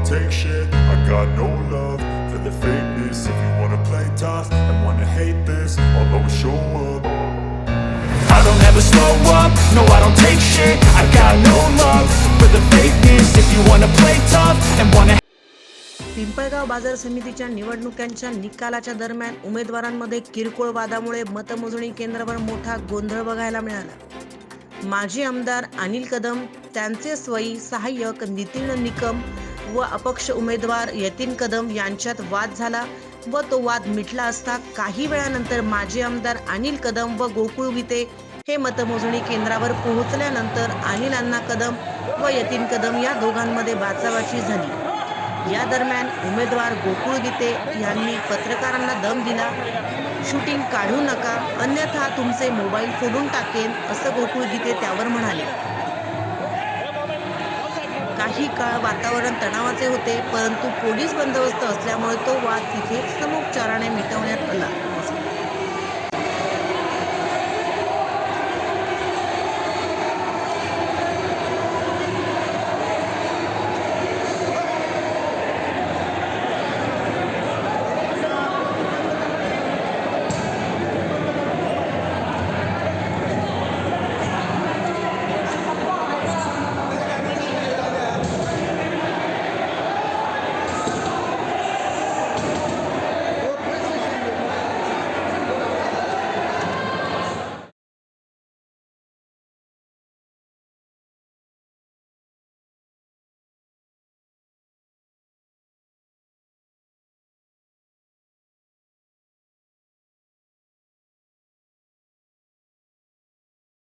don't take shit. I got no love for the fakeness. If you wanna play tough and wanna hate this, I'll always show up. I don't ever slow up, no I don't take shit I got no love for the fakeness If you wanna play tough and wanna Pimpalgaon बाजार समितीच्या निवडणुकांच्या निकालाच्या दरम्यान उमेदवारांमध्ये किरकोळ वादामुळे मतमोजणी केंद्रावर मोठा गोंधळ बघायला मिळाला माजी आमदार अनिल कदम त्यांचे स्वयी सहाय्यक नितीन निकम व अपक्ष उमेदवार यतीन कदम यांच्यात वाद झाला व तो वाद मिटला असता काही वेळानंतर माजी आमदार अनिल कदम व गोकुळ गीते हे मतमोजणी केंद्रावर पोहोचल्यानंतर अनिल अण्णा कदम व यतीन कदम या दोघांमध्ये बाचाबाची झाली. या दरम्यान उमेदवार गोकुळ गीते यांनी पत्रकारांना दम दिला शूटिंग काढू नका अन्यथा तुमचे मोबाईल फोडून टाकेन असं गोकुळ गीते त्यावर म्हणाले. काही काळ वातावरण तणावाचे होते परंतु पोलीस बंदोबस्त असल्यामुळे तो वाद तिथे समोपचाराने मिटवण्यात आला.